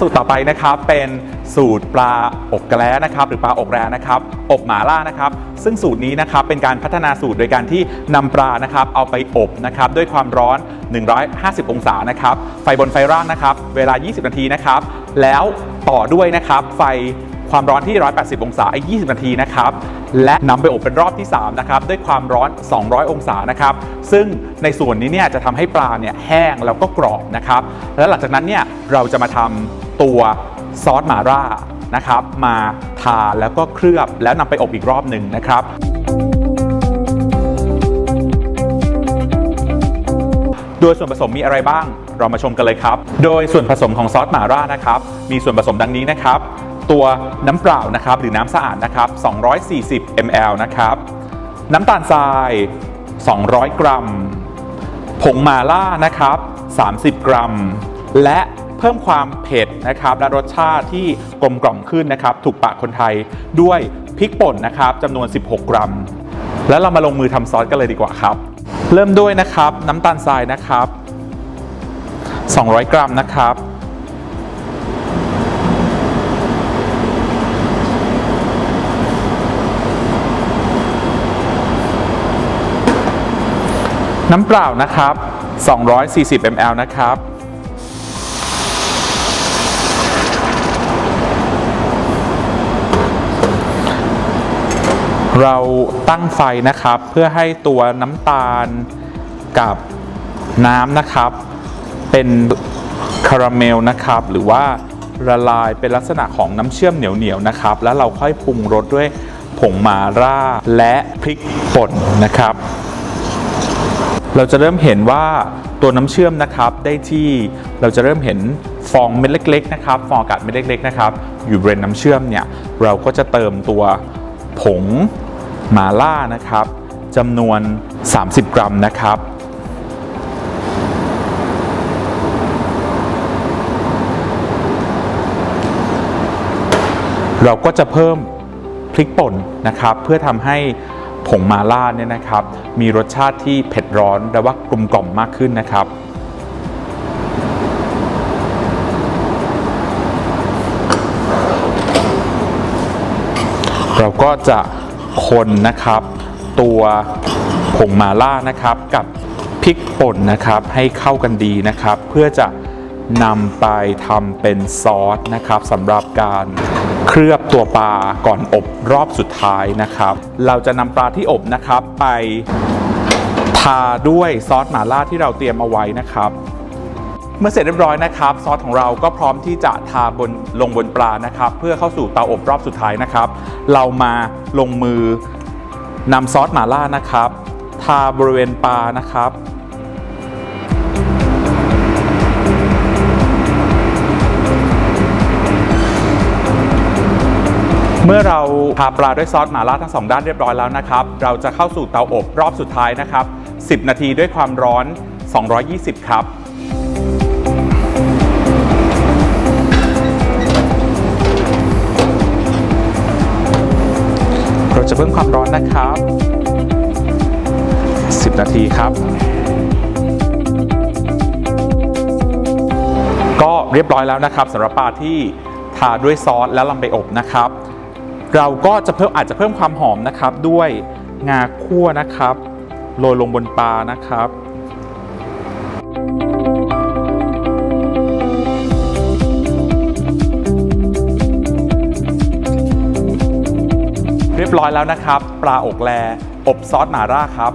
สูตรต่อไปนะครับเป็นสูตรปลาอกแกล้นะครับ หรือปลาอกแร้นะครับอบหมาล่านะครับ ซึ่งสูตรนี้นะครับเป็นการพัฒนาสูตรโดยการที่นำปลานะครับเอาไปอบนะครับด้วยความร้อน 150 องศานะครับไฟบนไฟล่างนะครับ เวลา 20 นาทีนะครับ แล้วต่อด้วยนะครับไฟความร้อนที่ 180 องศาอีก 20 นาทีนะครับ และนำไปอบเป็นรอบที่ 3 นะครับ ด้วยความร้อน 200 องศานะครับ ซึ่งในส่วนนี้เนี่ยจะทำให้ปลาเนี่ยแห้งแล้วก็กรอบนะครับ แล้วหลังจากนั้นเนี่ยเราจะมาทำ ตัวซอสหมาล่านะครับมาทาแล้วก็เคลือบแล้วนำไปอบอีกรอบหนึ่งนะครับโดยส่วนผสมมีอะไรบ้าง เรามาชมกันเลยครับ โดยส่วนผสมของซอสหม่าล่านะครับ มีส่วนผสมดังนี้นะครับ ตัวน้ำเปล่านะครับ หรือน้ำสะอาดนะครับ 240 ml นะครับ น้ำตาลทราย 200 กรัม ผงมาล่านะครับ 30 กรัม และ เพิ่มความเผ็ดนะครับและรสชาติที่กลมกล่อมขึ้นนะครับถูกปากคนไทยด้วยพริกป่นนะครับจำนวน 16 กรัม แล้วเรามาลงมือทำซอสกันเลยดีกว่าครับ เริ่มด้วยนะครับน้ำตาลทรายนะครับ 200 กรัมนะครับน้ำเปล่านะครับ 240 ml นะครับ เราตั้งไฟนะครับ เพื่อให้ตัวน้ำตาลกับน้ำนะครับ เป็นคาราเมลนะครับ หรือว่าละลายเป็นลักษณะของน้ำเชื่อมเหนียวๆนะครับ แล้วเราค่อยปรุงรสด้วยผงมาร่าและพริกป่นนะครับ เราจะเริ่มเห็นว่าตัวน้ำเชื่อมนะครับได้ที่เราจะเริ่มเห็นฟองเม็ดเล็ก ๆ นะครับ ฟองอากาศเม็ดเล็ก ๆ นะครับ อยู่บริเวณน้ำเชื่อมเนี่ยเราก็จะเติมตัวผง หมาล่านะครับจำนวน 30 กรัมนะครับเราก็จะเพิ่มพริกป่นนะครับ เพื่อทำให้ผงมาล่าเนี่ยนะครับ มีรสชาติที่เผ็ดร้อนและว่ากลมกล่อมมากขึ้นนะครับ เราก็จะ คนนะครับ ตัวผงมาล่านะครับกับพริกป่นนะครับให้เข้ากันดีนะครับ เพื่อจะนำไปทำเป็นซอสนะครับสำหรับการเคลือบตัวปลาก่อนอบรอบสุดท้ายนะครับ เราจะนำปลาที่อบนะครับไปทาด้วยซอสหม่าล่าที่เราเตรียมเอาไว้นะครับ เมื่อเสร็จเรียบร้อยนะครับ ซอสของเราก็พร้อมที่จะทาบนลงบนปลานะครับ เพื่อเข้าสู่เตาอบรอบสุดท้ายนะครับ เรามาลงมือนำซอสหม่าล่านะครับ ทาบริเวณปลานะครับเมื่อเราทาปลาด้วยซอสหม่าล่าทั้งสองด้านเรียบร้อยแล้วนะครับ เราจะเข้าสู่เตาอบรอบสุดท้ายนะครับ 10 นาทีด้วยความร้อน 220 ครับ พิ่มความร้อนนะครับ 10 นาทีครับ ก็เรียบร้อยแล้วนะครับสำหรับปลาที่ทาด้วยซอสแล้วลำไปอบนะครับ เราก็จะเพิ่มอาจจะเพิ่มความหอมนะครับด้วยงาคั่วนะครับโรยลงบนปลานะครับ ยบร้อยแล้วนะครับ ปลาอกแล อบซอสหม่าล่าครับ